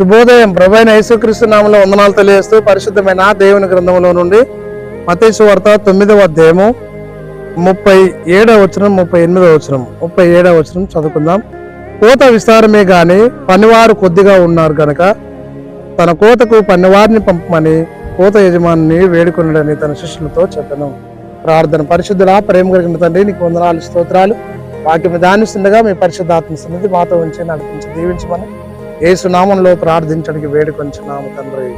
శుభోదయం. ప్రభైన యేసుక్రీస్తు నామంలో వందనాలు తెలియజేస్తూ పరిశుద్ధమైన దేవుని గ్రంథంలో నుండి మతేసు వార్త తొమ్మిదవ అధ్యాయము ముప్పై ఏడవ వచనం ముప్పై ఎనిమిదవ వచనం ముప్పై ఏడవ వచనం చదువుకుందాం. కోత విస్తారమే గాని పనివారు కొద్దిగా ఉన్నారు గనక తన కోతకు పనివారిని పంపమని కోత యజమాని వేడుకొనడని తన శిష్యులతో చెప్పను. ప్రార్థన పరిశుద్ధుల ప్రేమ కలిగిన తండ్రి నీకు వందనాలు స్తోత్రాలు. వాక్యం ధ్యానిస్తుండగా మీ పరిశుద్ధాత్మ సన్నిధి మాతో ఉంచి నడిపించి దీవించమని యేసు నామంలో ప్రార్థించడానికి వేడుకొంచున్నాము తండ్రి.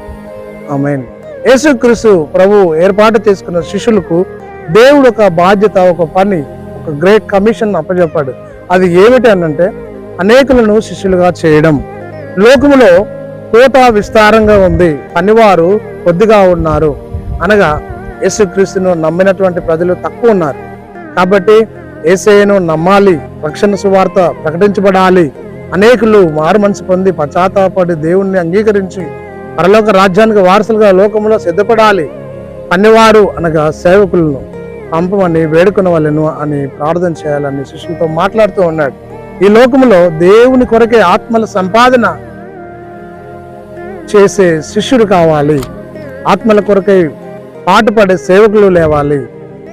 ఆమెన్. యేసుక్రీస్తు ప్రభు ఏర్పాటు చేసుకున్న శిష్యులకు దేవుడు ఒక బాధ్యత ఒక పని ఒక గ్రేట్ కమిషన్ అప్పచెప్పాడు. అది ఏమిటి అనంటే అనేకులను శిష్యులుగా చేయడం. లోకములో కోత విస్తారంగా ఉంది. పనివారు కొద్దిగా ఉన్నారు. అనగా యేసుక్రీస్తును నమ్మినటువంటి ప్రజలు తక్కువ ఉన్నారు. కాబట్టి ఏసయ్యను నమ్మాలి రక్షణ సువార్త ప్రకటించబడాలి అనేకులు మారు మనసు పొంది పశ్చాత్తాపడి దేవుణ్ణి అంగీకరించి పరలోక రాజ్యానికి వారసులుగా లోకంలో సిద్ధపడాలి. పనివారు అనగా సేవకులను పంపమని వేడుకున్న వాళ్ళను అని ప్రార్థన చేయాలని శిష్యులతో మాట్లాడుతూ ఉన్నాడు. ఈ లోకములో దేవుని కొరకే ఆత్మల సంపాదన చేసే శిష్యుడు కావాలి. ఆత్మల కొరకై పాటుపడే సేవకులు లేవాలి.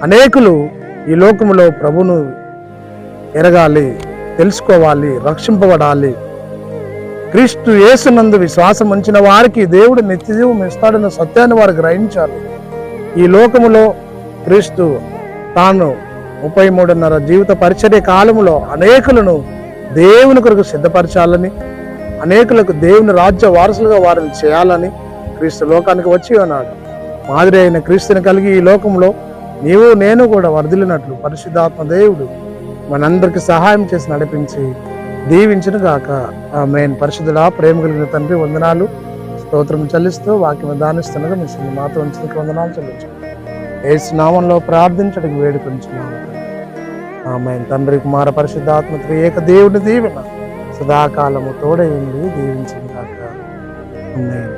అనేకులు ఈ లోకములో ప్రభును ఎరగాలి. తెలుసుకోవాలి రక్షింపబడాలి. క్రీస్తు యేసునందు విశ్వాసం ఉంచిన వారికి దేవుడు నిత్యజీవం ఇస్తాడన్న సత్యాన్ని వారు గ్రహించాలి. ఈ లోకములో క్రీస్తు తాను ముప్పై మూడున్నర జీవిత పరిచర్య కాలములో అనేకులను దేవుని కొరకు సిద్ధపరచాలని అనేకులకు దేవుని రాజ్య వారసులుగా వారిని చేయాలని క్రీస్తు లోకానికి వచ్చి ఉన్నాడు. మాదిరి అయిన క్రీస్తుని కలిగి ఈ లోకంలో నీవు నేను కూడా వర్ధిలినట్లు పరిశుద్ధాత్మ దేవుడు మనందరికి సహాయం చేసి నడిపించి దీవించిన గాక మెయిన్ పరిశుద్ధుడా ప్రేమ కలిగిన తండ్రి వందనాలు. స్తోత్రం చెల్లిస్తూ వాక్యం దానిస్తుండగా మీ శ్రీ మాతో ఉంచిన వందనాలు చెల్లించు ఏసునామంలో ప్రార్థించడానికి వేడుకొంచున్నాము ఆమె తండ్రి కుమార పరిశుద్ధాత్మ త్రియేక దేవుని దీవెన సదాకాలము తోడైంది దీవించిన కాక ఆమేన్.